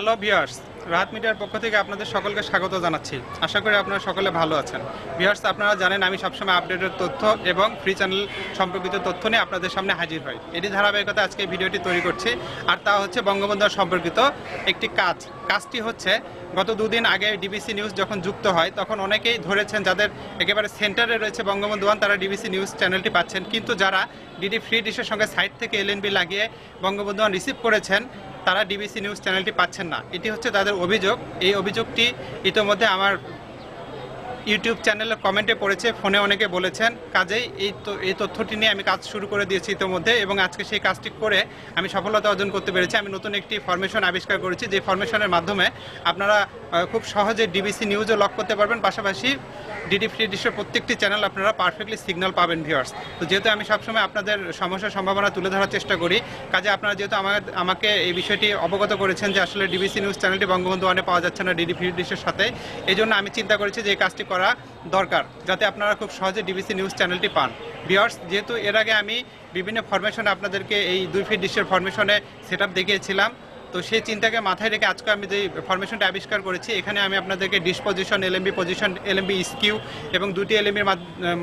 Hello viewers Rahat মিডিয়ার পক্ষ থেকে আপনাদের সকলকে স্বাগত জানাচ্ছি। আশা করি আপনারা সকলে ভালো আছেন। ভিউয়ার্স, আপনারা জানেন আমি সবসময় আপডেটেড তথ্য এবং ফ্রি চ্যানেল সম্পর্কিত তথ্য নিয়ে আপনাদের সামনে হাজির হই। এটি ধারাবাহিকতা আজকে ভিডিওটি তৈরি করছি। আর তা হচ্ছে বঙ্গবন্ধু সম্পর্কিত একটি কাজ। কাজটি হচ্ছে, গত দুদিন আগে ডিবিসি নিউজ যখন যুক্ত হয়, তখন অনেকেই ধরেছেন যাদের একেবারে সেন্টারে রয়েছে বঙ্গবন্ধু ওয়ান, তারা ডিবিসি নিউজ চ্যানেলটি পাচ্ছেন। কিন্তু যারা ডিডি ফ্রি ডিশের সঙ্গে সাইট থেকে এলএনবি লাগিয়ে বঙ্গবন্ধু ওয়ান রিসিভ করেছেন তারা ডিবিসি নিউজ চ্যানেলটি পাচ্ছেন না। এটি হচ্ছে তাদের অভিযোগ। এই অভিযোগটি ইতোমধ্যে আমার ইউটিউব চ্যানেলে কমেন্টে পড়েছে, ফোনে অনেকে বলেছেন। কাজেই এই তো, এই তথ্যটি নিয়ে আমি কাজ শুরু করে দিয়েছি ইতোমধ্যে এবং আজকে সেই কাজটি করে আমি সফলতা অর্জন করতে পেরেছি। আমি নতুন একটি ফরমেশন আবিষ্কার করেছি। যে ফরমেশনের মাধ্যমে আপনারা খুব সহজে ডিবিসি নিউজও লক করতে পারবেন। পাশাপাশি ডিডি ফ্রি ডিশের প্রত্যেকটি চ্যানেল আপনারা পারফেক্টলি সিগন্যাল পাবেন ভিউয়ার্স তো যেহেতু আমি সবসময় আপনাদের সমস্যার সম্ভাবনা তুলে ধরার চেষ্টা করি, কাজে আপনারা যেহেতু আমার আমাকে এই বিষয়টি অবগত করেছেন যে আসলে ডিবিসি নিউজ চ্যানেলটি বঙ্গবন্ধু ওয়ানে পাওয়া যাচ্ছে না ডিডি ফ্রি ডিশের সাথে এই জন্য আমি চিন্তা করেছি যে এই কাজটি করা দরকার, যাতে আপনারা খুব সহজে ডিবিসি নিউজ চ্যানেলটি পান। ভিউয়ার্স যেহেতু এর আগে আমি বিভিন্ন ফরমেশনে আপনাদেরকে এই দুই ফিট ডিশের ফরমেশনে সেট দেখিয়েছিলাম তো সেই চিন্তাকে মাথায় রেখে আজকে আমি যে ফরমেশনটা আবিষ্কার করেছি, এখানে আমি আপনাদেরকে dish position LMB position LMB skew এবং দুটি এলএমবির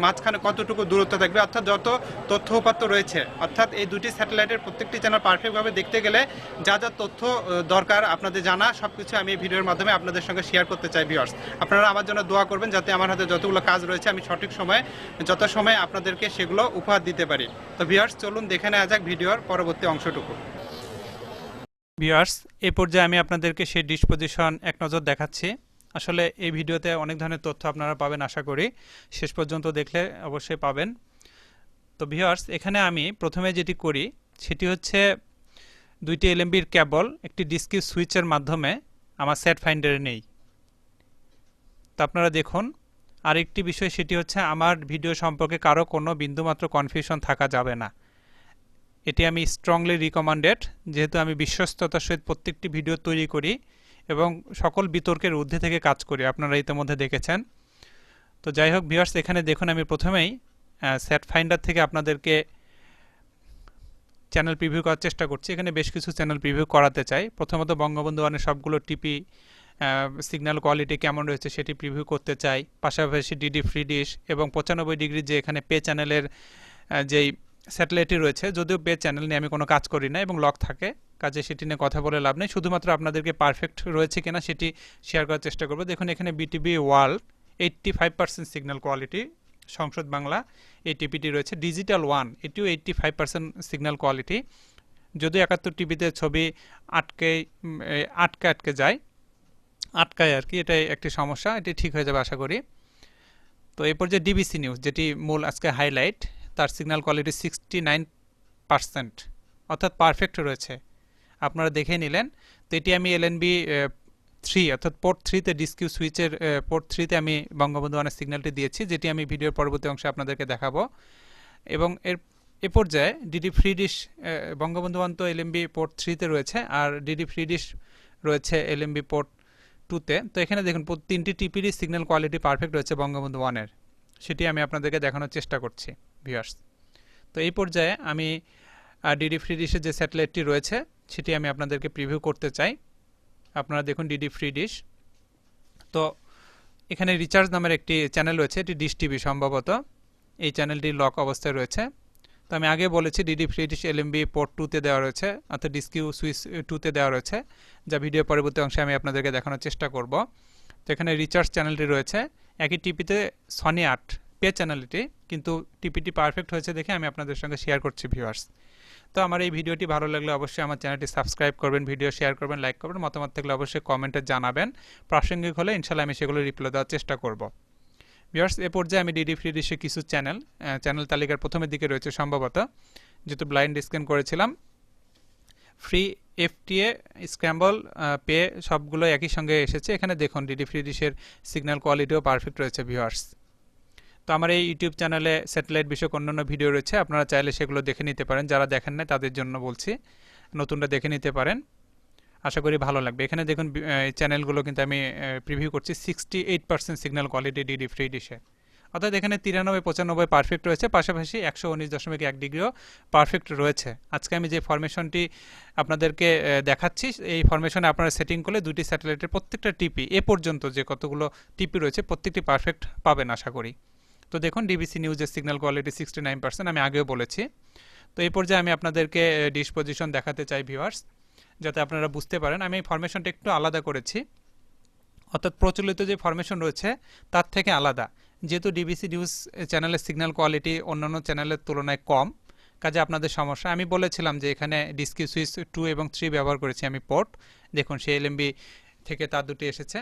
মাঝখানে কতটুকু দূরত্ব থাকবে, অর্থাৎ যত তথ্য উপাত্ত রয়েছে, অর্থাৎ এই দুটি স্যাটেলাইটের প্রত্যেকটি চ্যানেল পারফেক্টভাবে দেখতে গেলে যা যা তথ্য দরকার আপনাদের জানা সব কিছু আমি এই ভিডিওর মাধ্যমে আপনাদের সঙ্গে শেয়ার করতে চাই ভিউয়ার্স আপনারা আমার জন্য দোয়া করবেন যাতে আমার হাতে যতগুলো কাজ রয়েছে, আমি সঠিক সময়ে, যত সময় আপনাদেরকে সেগুলো উপহার দিতে পারি। তো ভিউয়ার্স চলুন দেখে নেওয়া যাক ভিডিওর পরবর্তী অংশটুকু। ভিউয়ার্স, এ পর্যায়ে আমি আপনাদেরকে সেই ডিসপোজিশন এক নজর দেখাচ্ছি। আসলে এই ভিডিওতে অনেক ধরনের তথ্য আপনারা পাবেন আশা করি। শেষ পর্যন্ত দেখলে অবশ্যই পাবেন। তো ভিউয়ার্স, এখানে আমি প্রথমে যেটি করি, সেটি হচ্ছে দুইটি এলএমবির কেবল একটি ডিস্কি সুইচের মাধ্যমে আমার সেট ফাইন্ডারে নেই। তো আপনারা দেখুন, আরেকটি বিষয় সেটি হচ্ছে আমার ভিডিও সম্পর্কে কারও কোনো বিন্দুমাত্র কনফিউশন থাকা যাবে না। এটি আমি স্ট্রংলি রিকমান্ডেড যেহেতু আমি বিশ্বস্ততার সহিত প্রত্যেকটি ভিডিও তৈরি করি এবং সকল বিতর্কের ঊর্ধ্বে থেকে কাজ করি। আপনারা ইতিমধ্যে দেখেছেন। তো যাই হোক ভিউয়ার্স এখানে দেখুন আমি প্রথমেই সেট ফাইন্ডার থেকে আপনাদেরকে চ্যানেল প্রিভিউ করার চেষ্টা করছি। এখানে বেশ কিছু চ্যানেল প্রিভিউ করাতে চাই। প্রথমত বঙ্গবন্ধু ওয়ানের সবগুলো টিপি সিগন্যাল কোয়ালিটি কেমন রয়েছে সেটি প্রিভিউ করতে চাই। পাশাপাশি ডিডি ফ্রি ডিশ এবং পঁচানব্বই ডিগ্রি যে এখানে পে চ্যানেলের যেই স্যাটেলাইটটি রয়েছে। যদিও পে চ্যানেল নিয়ে আমি কোনো কাজ করি না এবং লক থাকে, কাজে সেটি নিয়ে কথা বলে লাভ নেই। শুধুমাত্র আপনাদেরকে পারফেক্ট রয়েছে কিনা সেটি শেয়ার করার চেষ্টা করব। দেখুন, এখানে BTV world eighty five percent signal quality Sangsad Bangla এই টিভিটি রয়েছে। ডিজিটাল ওয়ান এটিও eighty five percent signal quality যদিও একাত্তর টিভিতে ছবি আটকে আটকে আটকে যায়, আটকায় আর কি, এটাই একটি সমস্যা, এটি ঠিক হয়ে যাবে আশা করি। তো এরপর যে ডিবিসি নিউজ যেটি মূল আজকে হাইলাইট তার signal quality sixty nine percent অর্থাৎ পারফেক্ট রয়েছে। আপনারা দেখে নিলেন, তো এটি আমি এলএনবি থ্রি অর্থাৎ পোর্ট থ্রিতে ডিসকিউ সুইচের পোর্ট থ্রিতে আমি বঙ্গবন্ধু ওয়ানের সিগন্যালটি দিয়েছি, যেটি আমি ভিডিওর পরবর্তী অংশে আপনাদেরকে দেখাবো। এবং এর, এ পর্যায়ে DD free dish Bangabandhu one তো এলএমবি পোর্ট থ্রিতে রয়েছে, আর ডিডি ফ্রি ডিশ রয়েছে এলএমবি পোর্ট টুতে তো। এখানে দেখুন, তিনটি টিপিরই সিগন্যাল কোয়ালিটি পারফেক্ট রয়েছে বঙ্গবন্ধু ওয়ানের সেটি আমি আপনাদেরকে দেখানোর চেষ্টা করছি। ভিউয়ার্স তো এই পর্যায়ে আমি ডিডি ফ্রি ডিশের যে স্যাটেলাইটটি রয়েছে, সেটি আমি আপনাদেরকে প্রিভিউ করতে চাই। আপনারা দেখুন ডিডি ফ্রি ডিশ তো এখানে রিচার্জ নামের একটি চ্যানেল রয়েছে, এটি ডিশ টিভি সম্ভবত। এই চ্যানেলটি লক অবস্থায় রয়েছে। তো আমি আগে বলেছি DD free dish LMB port টুতে দেওয়া রয়েছে, অর্থাৎ ডিসকিউ সুইচ টুতে দেওয়া রয়েছে, যা ভিডিও পরবর্তী অংশে আমি আপনাদেরকে দেখানোর চেষ্টা করব। তো এখানে রিচার্জ চ্যানেলটি রয়েছে। একই টিপিতে সনি আট পে চ্যানেলটি, কিন্তু টিপিটি পারফেক্ট হয়েছে দেখে আমি আপনাদের সঙ্গে শেয়ার করছি ভিউয়ার্স তো আমার এই ভিডিওটি ভালো লাগলে অবশ্যই আমার চ্যানেলটি সাবস্ক্রাইব করবেন ভিডিও শেয়ার করবেন লাইক করবেন, মতামত থাকলে অবশ্যই কমেন্টে জানাবেন। প্রাসঙ্গিক হলে ইনশাল্লাহ আমি সেগুলো রিপ্লাই দেওয়ার চেষ্টা করব। ভিউয়ার্স এ পর্যায়ে আমি ডিডি ফ্রি ডিশে কিছু চ্যানেল চ্যানেল তালিকার প্রথমের দিকে রয়েছে সম্ভবত, যেহেতু ব্লাইন্ড স্ক্যান করেছিলাম। ফ্রি এফটিএ স্ক্র্যাম্বল পে সবগুলো একই সঙ্গে এসেছে। এখানে দেখুন ডিডি ফ্রি ডিশের সিগন্যাল কোয়ালিটিও পারফেক্ট রয়েছে ভিউয়ার্স তো আমার এই ইউটিউব চ্যানেলে স্যাটেলাইট বিষয়ক অন্যান্য ভিডিও রয়েছে, আপনারা চাইলে সেগুলো দেখে নিতে পারেন। যারা দেখেন না তাদের জন্য বলছি নতুনটা দেখে নিতে পারেন। আশা করি ভালো লাগবে। এখানে দেখুন এই চ্যানেলগুলো কিন্তু আমি প্রিভিউ করছি। Sixty eight percent signal quality DD free ডিশে অর্থাৎ এখানে তিরানব্বই, পঁচানব্বই পারফেক্ট রয়েছে। পাশাপাশি একশো উনিশ দশমিক এক ডিগ্রিও পারফেক্ট রয়েছে। আজকে আমি যে ফরমেশনটি আপনাদেরকে দেখাচ্ছি, এই ফরমেশনে আপনারা সেটিং করলে দুটি স্যাটেলাইটের প্রত্যেকটা টিপি এ পর্যন্ত যে কতগুলো টিপি রয়েছে, প্রত্যেকটি পারফেক্ট পাবেন, আশা করি। তো দেখুন ডিবিসি নিউজের signal quality sixty nine percent আমি আগেও বলেছি। তো এই পর্যায়ে আমি আপনাদেরকে ডিসপোজিশন দেখাতে চাই ভিউয়ার্স যাতে আপনারা বুঝতে পারেন। আমি এই ফরমেশনটা একটু আলাদা করেছি। অর্থাৎ প্রচলিত যে ফরমেশন রয়েছে, তার থেকে আলাদা। যেহেতু ডিবিসি নিউজ চ্যানেলের সিগন্যাল কোয়ালিটি অন্যান্য চ্যানেলের তুলনায় কম, কাজে আপনাদের সমস্যা। আমি বলেছিলাম যে এখানে ডিসকি সুইচ টু এবং থ্রি ব্যবহার করেছি আমি পোর্ট দেখুন, সেই এলএমবি থেকে তার দুটি এসেছে।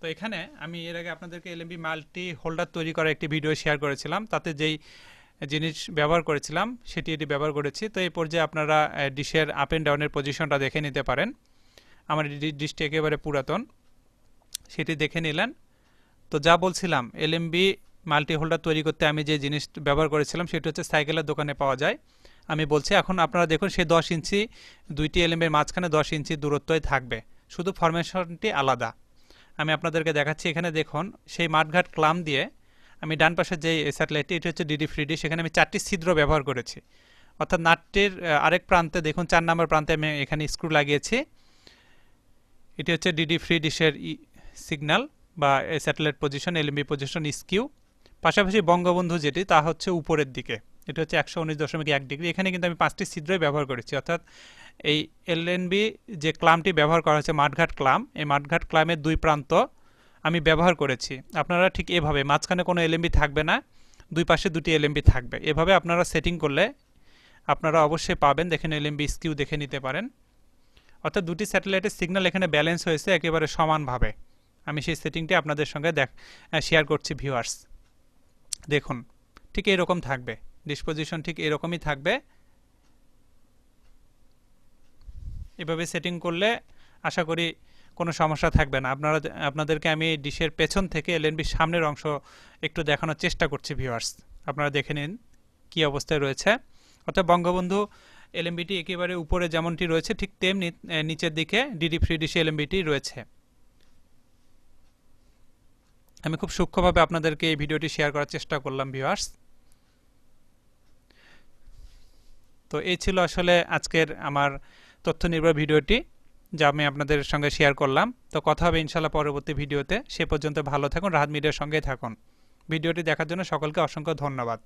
তো এখানে আমি এর আগে আপনাদেরকে এলএমবি মাল্টি হোল্ডার তৈরি করার একটি ভিডিও শেয়ার করেছিলাম। তাতে যেই জিনিস ব্যবহার করেছিলাম, সেটি এটি ব্যবহার করেছি। তো এই পর্যায়ে আপনারা ডিশের আপ অ্যান্ড ডাউনের পজিশনটা দেখে নিতে পারেন। আমার ডিশটি একেবারে পুরাতন। সেটি দেখে নিলেন। তো যা বলছিলাম এলএমবি মাল্টি হোল্ডার তৈরি করতে আমি যে জিনিস ব্যবহার করেছিলাম, সেটি হচ্ছে সাইকেলের দোকানে পাওয়া যায়। আমি বলছি, এখন আপনারা দেখুন সেই দশ ইঞ্চি, দুইটি এলএমবির মাঝখানে দশ ইঞ্চি দূরত্বই থাকবে। শুধু ফরমেশনটি আলাদা। আমি আপনাদেরকে দেখাচ্ছি। এখানে দেখুন, সেই মাঠঘাট ক্লাম দিয়ে আমি ডান পাশে যে স্যাটেলাইটটি, এটি হচ্ছে ডিডি ফ্রিডি সেখানে আমি চারটি ছিদ্র ব্যবহার করেছি। অর্থাৎ নাটটির আরেক প্রান্তে দেখুন, চার নম্বর প্রান্তে আমি এখানে স্ক্রু লাগিয়েছি। এটি হচ্ছে ডিডি ফ্রি ডিশের সিগন্যাল বা satellite position, LMB position, skew. পাশাপাশি বঙ্গবন্ধু যেটি, তা হচ্ছে উপরের দিকে। এটা হচ্ছে একশো উনিশ দশমিক এক ডিগ্রি। এখানে কিন্তু আমি পাঁচটি ছিদ্রই ব্যবহার করেছি। অর্থাৎ এই এলএনবি যে ক্লামটি ব্যবহার করা হয়েছে, মাঠঘাট ক্লাম, এই মাঠঘাট ক্লামের দুই প্রান্ত আমি ব্যবহার করেছি। আপনারা ঠিক এভাবে, মাঝখানে কোনো এলএমবি থাকবে না, দুই পাশে দুটি এলএমবি থাকবে। এভাবে আপনারা সেটিং করলে আপনারা অবশ্যই পাবেন, দেখেন এলএমবি স্কিউ দেখে নিতে পারেন। অর্থাৎ দুটি স্যাটেলাইটের সিগন্যাল এখানে ব্যালেন্স হয়েছে একেবারে সমানভাবে। আমি সেই সেটিংটি আপনাদের সঙ্গে দেখ শেয়ার করছি, ভিউয়ার্স। দেখুন, ঠিক এরকম থাকবে। ডিসপোজিশন ঠিক এরকমই থাকবে। এভাবে সেটিং করলে আশা করি কোনো সমস্যা থাকবে না। আপনারা আপনাদেরকে আমি ডিশের পেছন থেকে এলএনবির সামনের অংশ একটু দেখানোর চেষ্টা করছি ভিউয়ার্স আপনারা দেখে নিন কী অবস্থায় রয়েছে। অর্থাৎ বঙ্গবন্ধু এলএমবিটি একেবারে উপরে যেমনটি রয়েছে, ঠিক তেমনি নিচের দিকে ডিডি ফ্রি ডিশে এলএমবিটি রয়েছে। আমি খুব সূক্ষ্মভাবে আপনাদেরকে এই ভিডিওটি শেয়ার করার চেষ্টা করলাম ভিউয়ার্স তো এই ছিল আসলে আজকের আমার তথ্য নির্ভর ভিডিওটি, যা আমি আপনাদের সঙ্গে শেয়ার করলাম। তো কথা হবে ইনশাল্লাহ পরবর্তী ভিডিওতে। সে পর্যন্ত ভালো থাকুন, রাহাত মিডিয়ার সঙ্গেই থাকুন। ভিডিওটি দেখার জন্য সকলকে অসংখ্য ধন্যবাদ।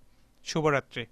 শুভরাত্রি।